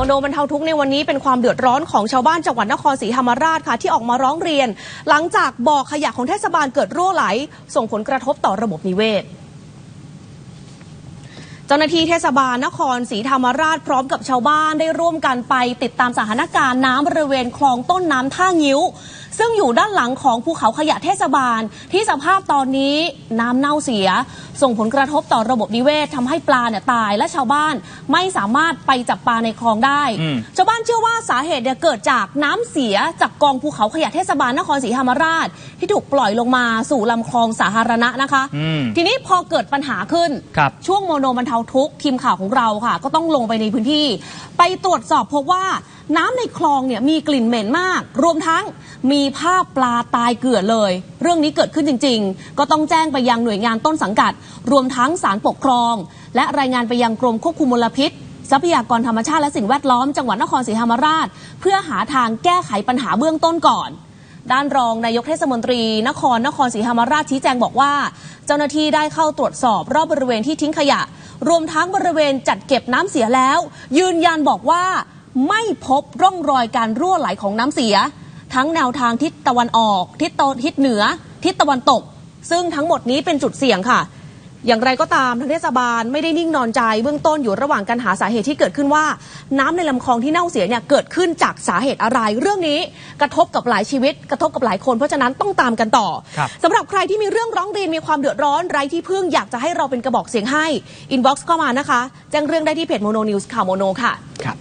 โมโนบรรเทาทุกข์ในวันนี้เป็นความเดือดร้อนของชาวบ้านจังหวัดนครศรีธรรมราชค่ะที่ออกมาร้องเรียน หลังจากบ่อขยะของเทศบาลเกิดรั่วไหล ส่งผลกระทบต่อระบบนิเวศเจ้าหน้าที่เทศบาลนครศรีธรรมราชพร้อมกับชาวบ้านได้ร่วมกันไปติดตามสถานการณ์น้ำบริเวณคลองต้นน้ำท่างิ้ว ซึ่งอยู่ด้านหลังของภูเขาขยะเทศบาลที่สภาพตอนนี้น้ำเน่าเสียส่งผลกระทบต่อระบบนิเวศทำให้ปลาเนี่ยตายและชาวบ้านไม่สามารถไปจับปลาในคลองได้ อืม ชาวบ้านเชื่อว่าสาเหตุเนี่ยเกิดจากน้ำเสียจากกองภูเขาขยะเทศบาลนครศรีธรรมราช ที่ถูกปล่อยลงมาสู่ลำคลองสาธารณะนะคะ อืม ทีนี้พอเกิดปัญหาขึ้น ครับ ช่วงโมโนบรรเทาทุกข์ทีมข่าวของเราค่ะ ก็ต้องลงไปในพื้นที่ ไปตรวจสอบพบว่าน้ำในคลองเนี่ยมีกลิ่นเหม็นมาก รวมทั้งมีภาพปลาตายเกลื่อนเลย เรื่องนี้เกิดขึ้นจริง ๆ ก็ต้องแจ้งไปยังหน่วยงานต้นสังกัด รวมทั้งศาลปกครอง และรายงานไปยังกรมควบคุมมลพิษ ทรัพยากรธรรมชาติและสิ่งแวดล้อมจังหวัดนครศรีธรรมราช เพื่อหาทางแก้ไขปัญหาเบื้องต้นก่อนด้านรองนายกเทศมนตรี นครนครศรีธรรมราชชี้แจงบอกว่า เจ้าหน้าที่ได้เข้าตรวจสอบรอบบริเวณที่ทิ้งขยะ รวมทั้งบริเวณจัดเก็บน้ำเสียแล้ว ยืนยันบอกว่า ไม่พบร่องรอยการรั่วไหลของน้ำเสีย ทั้งแนวทางทิศตะวันออก ทิศตะทิศเหนือ ทิศตะวันตก ซึ่งทั้งหมดนี้เป็นจุดเสี่ยงค่ะ อย่างไรก็ตามทางเทศบาลไม่ได้นิ่งนอนใจ เบื้องต้นอยู่ระหว่างการหาสาเหตุที่เกิดขึ้นว่า น้ำในลำคลองที่เน่าเสียเนี่ยเกิดขึ้นจากสาเหตุอะไร เรื่องนี้กระทบกับหลายชีวิต กระทบกับหลายคนเพราะฉะนั้นต้องตามกันต่อครับสำหรับใครที่มีเรื่องร้องเรียนมีความเดือดร้อนไร้ที่พึ่งอยากจะให้เราเป็นกระบอกเสียงให้อินบ็อกซ์เข้ามานะคะแจ้งเรื่องได้ที่เพจโมโนนิวส์ข่าวโมโนค่ะครับ